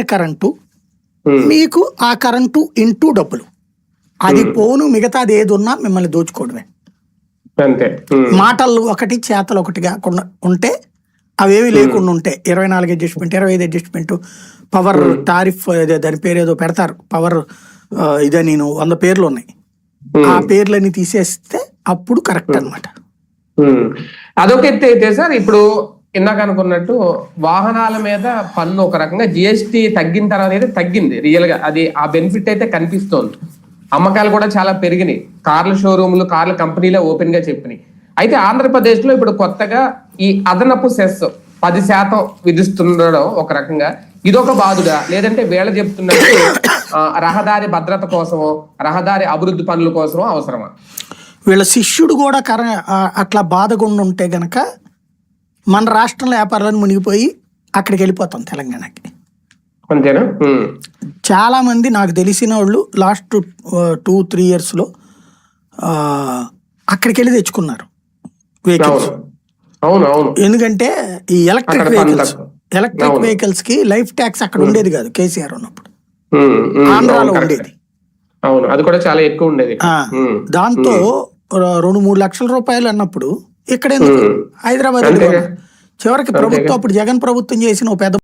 Current మీకు ఆ current into డబ్బులు. అది పోను మిగతాది ఏది ఉన్నా మిమ్మల్ని దోచుకోవడమే. అంతే. మాటలు ఒకటి చేతలు ఒకటి కాకుండా ఉంటే అవేవి లేకుండా ఉంటే ఇరవై నాలుగు అడ్జస్ట్మెంట్ ఇరవై ఐదు అడ్జస్ట్మెంట్ పవర్ టారిఫ్ దాని పేరు ఏదో పెడతారు. పవర్ ఇదే నేను వంద పేర్లు ఉన్నాయి. ఆ పేర్లని తీసేస్తే అప్పుడు కరెక్ట్ అన్నమాట. ఉమ్. అదొక ఎత్తు అయితే సార్ ఇప్పుడు ఇందాక అనుకున్నట్టు వాహనాల మీద పన్ను ఒక రకంగా జిఎస్టి తగ్గిన తర్వాత అయితే తగ్గింది రియల్గా. అది ఆ బెనిఫిట్ అయితే కనిపిస్తోంది. అమ్మకాలు కూడా చాలా పెరిగినాయి. కార్ల షోరూమ్లు కార్ల కంపెనీలే ఓపెన్గా చెప్పినాయి. అయితే ఆంధ్రప్రదేశ్లో ఇప్పుడు కొత్తగా ఈ అదనపు సెస్ పది శాతం విధిస్తుండడం ఒక రకంగా ఇదొక బాధగా. లేదంటే వీళ్ళ చెప్తున్నట్టు రహదారి భద్రత కోసమో రహదారి అభివృద్ధి పనుల కోసమో అవసరమా? వీళ్ళ శిష్యుడు కూడా కర అట్లా బాధగుండి ఉంటే గనక మన రాష్ట్రంలో వ్యాపారాలను మునిగిపోయి అక్కడికి వెళ్ళిపోతాం తెలంగాణకి. అంతేనా. చాలా మంది నాకు తెలిసిన వాళ్ళు లాస్ట్ టూ త్రీ ఇయర్స్లో అక్కడికి వెళ్ళి తెచ్చుకున్నారు వెహికల్స్. ఎందుకంటే ఈ ఎలక్ట్రిక్ వెహికల్స్. ఎలక్ట్రిక్. వెహికల్స్కి లైఫ్ ట్యాక్స్ అక్కడ ఉండేది కాదు కేసీఆర్ ఉన్నప్పుడు. ఆంధ్రాలో. ఉండేది. అవును అది కూడా చాలా ఎక్కువ ఉండేది. దాంతో రెండు మూడు లక్షల రూపాయలు అన్నప్పుడు ఇక్కడ. హైదరాబాద్. చివరికి ప్రభుత్వం అప్పుడు జగన్ ప్రభుత్వం చేసిన ఓ పెద్ద